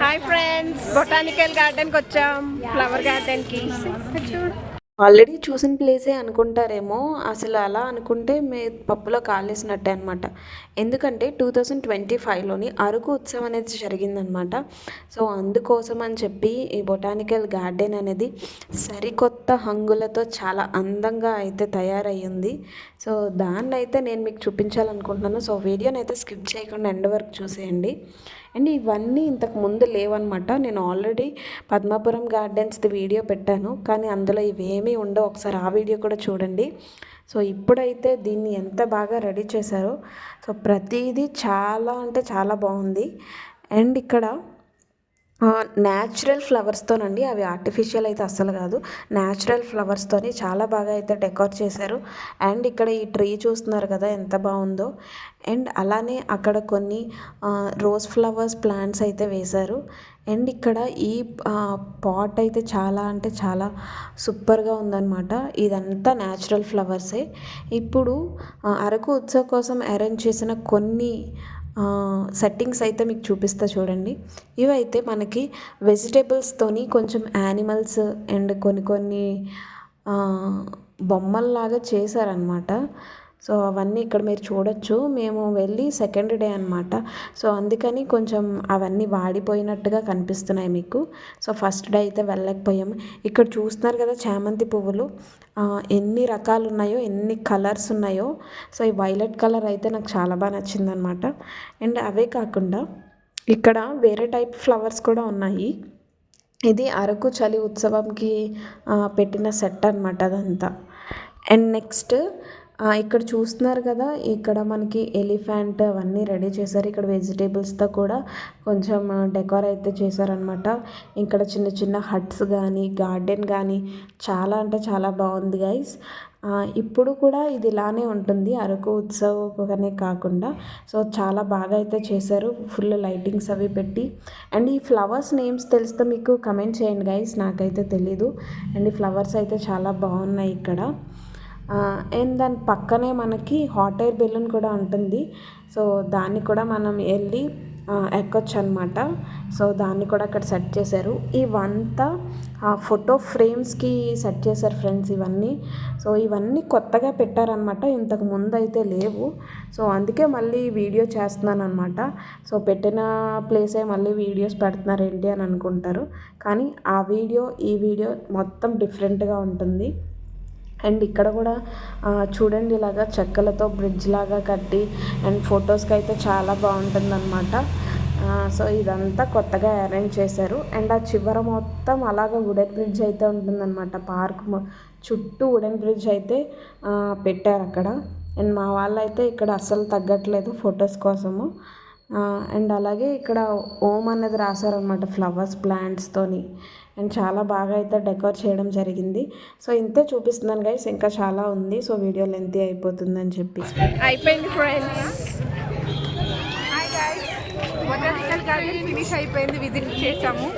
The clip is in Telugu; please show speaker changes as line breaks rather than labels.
హాయ్ ఫ్రెండ్స్ బొటానికల్ గార్డెన్కి వచ్చాం ఫ్లవర్ గార్డెన్కి
ఆల్రెడీ చూసిన ప్లేసే అనుకుంటారేమో. అసలు అలా అనుకుంటే మీ పప్పులో కాలేసినట్టే అనమాట ఎందుకంటే టూ థౌజండ్ ట్వంటీ ఫైవ్లోని అరకు ఉత్సవం అనేది జరిగిందనమాట సో అందుకోసం అని చెప్పి ఈ బొటానికల్ గార్డెన్ అనేది సరికొత్త హంగులతో చాలా అందంగా అయితే తయారయ్యింది. సో దాన్ని అయితే నేను మీకు చూపించాలనుకుంటున్నాను. సో వీడియోని అయితే స్కిప్ చేయకుండా ఎండ్ వరకు చూసేయండి. అండ్ ఇవన్నీ ఇంతకు ముందు లేవన్నమాట. నేను ఆల్రెడీ పద్మాపురం గార్డెన్స్ది వీడియో పెట్టాను. కానీ అందులో ఇవేమి ఉండవు. ఒకసారి ఆ వీడియో కూడా చూడండి. సో ఇప్పుడైతే దీన్ని ఎంత బాగా రెడీ చేశారో. సో ప్రతిదీ చాలా అంటే చాలా బాగుంది. అండ్ ఇక్కడ న్యాచురల్ ఫ్లవర్స్తోనండి అవి ఆర్టిఫిషియల్ అయితే అస్సలు కాదు. న్యాచురల్ ఫ్లవర్స్తోని చాలా బాగా అయితే డెకోర్ చేశారు. అండ్ ఇక్కడ ఈ ట్రీ చూస్తున్నారు కదా ఎంత బాగుందో. అండ్ అలానే అక్కడ కొన్ని రోజ్ ఫ్లవర్స్ ప్లాంట్స్ అయితే వేశారు. అండ్ ఇక్కడ ఈ పాట్ అయితే చాలా అంటే చాలా సూపర్గా ఉందన్నమాట. ఇదంతా న్యాచురల్ ఫ్లవర్సే ఇప్పుడు అరకు ఉత్సవ్ కోసం అరేంజ్ చేసిన కొన్ని సెట్టింగ్స్ అయితే మీకు చూపిస్తా చూడండి. ఇవైతే మనకి వెజిటేబుల్స్తోని కొంచెం యానిమల్స్ అండ్ కొన్ని కొన్ని బొమ్మల్లాగా చేశారనమాట సో అవన్నీ ఇక్కడ మీరు చూడొచ్చు. మేము వెళ్ళి సెకండ్ డే అనమాట సో అందుకని కొంచెం అవన్నీ వాడిపోయినట్టుగా కనిపిస్తున్నాయి మీకు. సో ఫస్ట్ డే అయితే వెళ్ళకపోయాము. ఇక్కడ చూస్తున్నారు కదా చామంతి పువ్వులు. ఎన్ని రకాలు ఉన్నాయో ఎన్ని కలర్స్ ఉన్నాయో. సో ఈ వైలెట్ కలర్ అయితే నాకు చాలా బాగా నచ్చిందనమాట అండ్ అవే కాకుండా ఇక్కడ వేరే టైప్ ఫ్లవర్స్ కూడా ఉన్నాయి. ఇది అరకు చలి ఉత్సవంకి పెట్టిన సెట్ అనమాట అదంతా. అండ్ నెక్స్ట్ ఇక్కడ చూస్తున్నారు కదా ఇక్కడ మనకి ఎలిఫెంట్ అవన్నీ రెడీ చేశారు. ఇక్కడ వెజిటేబుల్స్తో కూడా కొంచెం డెకోర్ అయితే చేశారనమాట ఇక్కడ చిన్న చిన్న హట్స్ కానీ గార్డెన్ కానీ చాలా అంటే చాలా బాగుంది గైస్. ఇప్పుడు కూడా ఇది ఇలానే ఉంటుంది. అరకు ఉత్సవనే కాకుండా. సో చాలా బాగా అయితే చేశారు. ఫుల్ లైటింగ్స్ అవి పెట్టి. అండ్ ఈ ఫ్లవర్స్ నేమ్స్ తెలిస్తే మీకు కమెంట్ చేయండి గైస్. నాకైతే తెలీదు. అండ్ ఈ ఫ్లవర్స్ అయితే చాలా బాగున్నాయి ఇక్కడ. అండ్ దాని పక్కనే మనకి హాట్ ఎయిర్ బెలూన్ కూడా ఉంటుంది. సో దాన్ని కూడా మనం వెళ్ళి ఎక్కొచ్చు అనమాట సో దాన్ని కూడా అక్కడ సెట్ చేశారు. ఇవంతా ఫోటో ఫ్రేమ్స్కి సెట్ చేశారు ఫ్రెండ్స్ ఇవన్నీ. సో ఇవన్నీ కొత్తగా పెట్టారనమాట. ఇంతకు ముందు అయితే లేవు. సో అందుకే మళ్ళీ వీడియో చేస్తున్నాను అనమాట సో పెట్టిన ప్లేసే మళ్ళీ వీడియోస్ పెడుతున్నారు ఏంటి అని అనుకుంటారు. కానీ ఆ వీడియో ఈ వీడియో మొత్తం డిఫరెంట్గా ఉంటుంది. అండ్ ఇక్కడ కూడా చూడండి ఇలాగా చెక్కలతో బ్రిడ్జ్ లాగా కట్టి అండ్ ఫొటోస్కి అయితే చాలా బాగుంటుంది అనమాట సో ఇదంతా కొత్తగా అరేంజ్ చేశారు. అండ్ ఆ చివర మొత్తం అలాగ వుడెన్ బ్రిడ్జ్ అయితే ఉంటుందన్నమాట. పార్క్ చుట్టూ వుడెన్ బ్రిడ్జ్ అయితే పెట్టారు అక్కడ. అండ్ మా వాళ్ళు అయితే ఇక్కడ అస్సలు తగ్గట్లేదు ఫొటోస్ కోసము. అండ్ అలాగే ఇక్కడ ఓం అనేది రాశారనమాట ఫ్లవర్స్ ప్లాంట్స్తోని అండ్ చాలా బాగా అయితే డెకోర్ చేయడం జరిగింది. సో ఇంతే చూపిస్తున్నాను గైస్ ఇంకా చాలా ఉంది. సో వీడియో లెంతీ అయిపోతుందని చెప్పి.
అయిపోయింది ఫ్రెండ్స్ హాయ్ గార్డెన్ ఫినిష్ అయిపోయింది విజిట్ చేసాము.